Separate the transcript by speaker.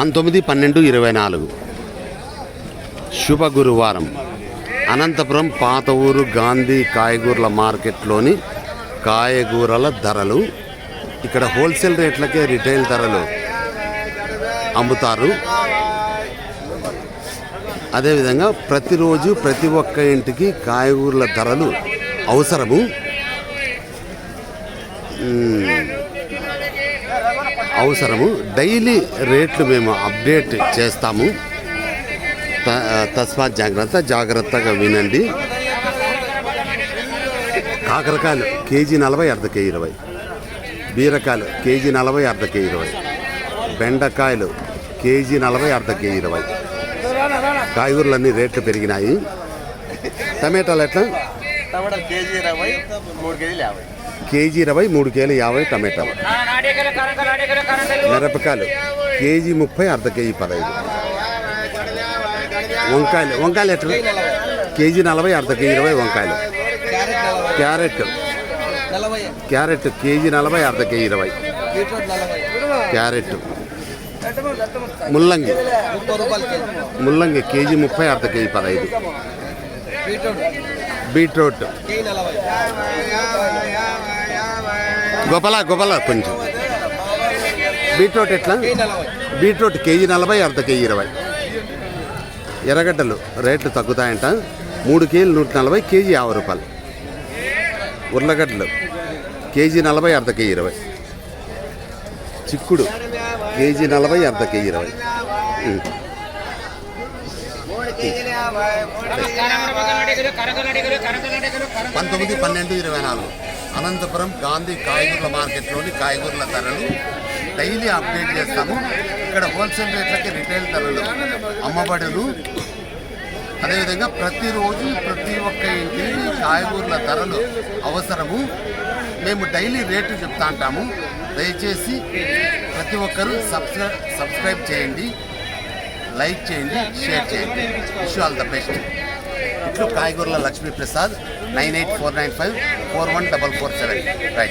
Speaker 1: పంతొమ్మిది పన్నెండు ఇరవై నాలుగు. శుభ గురువారం. అనంతపురం పాత ఊరు గాంధీ కాయగూరల మార్కెట్లోని కాయగూరల ధరలు. ఇక్కడ హోల్సేల్ రేట్లకే రిటైల్ ధరలు అమ్ముతారు. అదేవిధంగా ప్రతిరోజు ప్రతి ఒక్క ఇంటికి కాయగూరల ధరలు అవసరము. అవసరము. డైలీ రేట్లు మేము అప్డేట్ చేస్తాము. త- తస్మాత్ జాగ్రత్త జాగ్రత్తగా వినండి. కాకరకాయలు కేజీ నలభై అర్ధకే ఇరవై. బీరకాయలు కేజీ నలభై అర్ధకే ఇరవై. బెండకాయలు కేజీ నలభై అర్ధకే ఇరవై. కాయగూరలన్నీ రేట్లు పెరిగినాయి. టమాటాలు ఎట్లా?
Speaker 2: టమాటాలు కేజీ ఇరవై మూడు కేజీలు యాభై
Speaker 1: కేజీ ఇరవై మూడు కేజీలు యాభై టమాటాలు మిరపకాయలు కేజీ ముప్పై అర్ధ కేజీ పదహైదు వంకాయలు వంకాయలు ఎట్లా కేజీ నలభై అర్ధ కేజీ ఇరవై వంకాయలు క్యారెట్
Speaker 2: నలభై
Speaker 1: క్యారెట్ కేజీ నలభై అర్ధ కేజీ ఇరవై
Speaker 2: బీట్రూట్ నలభై
Speaker 1: క్యారెట్ ముల్లంగి
Speaker 2: ముప్పై రూపాయలు కేజీ
Speaker 1: ముల్లంగి కేజీ ముప్పై అర్ధ కేజీ పదహైదు
Speaker 2: బీట్రూట్.
Speaker 1: గొప్పల గొప్పల కొంచెం. బీట్రూట్ ఎట్లా? బీట్రూట్ కేజీ నలభై అర్ధ కేజీ ఇరవై. ఎర్రగడ్డలు రేట్లు తగ్గుతాయంట. మూడు కేజీలు నూట నలభై కేజీ యాభై రూపాయలు. ఉర్లగడ్డలు కేజీ నలభై అర్ధ కేజీ ఇరవై. చిక్కుడు కేజీ నలభై అర్ధ కేజీ ఇరవై. ఉం. పంతొమ్మిది పన్నెండు ఇరవై నాలుగు. అనంతపురం గాంధీ కాయగూరల మార్కెట్లోని కాయగూరల ధరలు డైలీ అప్డేట్ చేస్తాము. ఇక్కడ హోల్సేల్ రేట్లకి రిటైల్ ధరలు అమ్మబడులు. అదేవిధంగా ప్రతిరోజు ప్రతి ఒక్క ఇంటికి కాయగూరల ధరలు అవసరము. మేము డైలీ రేటు చెప్తా ఉంటాము. దయచేసి ప్రతి ఒక్కరూ సబ్స్క్రై సబ్స్క్రైబ్ చేయండి. లైక్ చేయండి షేర్ చేయండి. Wish all the best. ఇట్లు కాయగూరల Lakshmi Prasad nine eight four nine five four one double four seven. Right.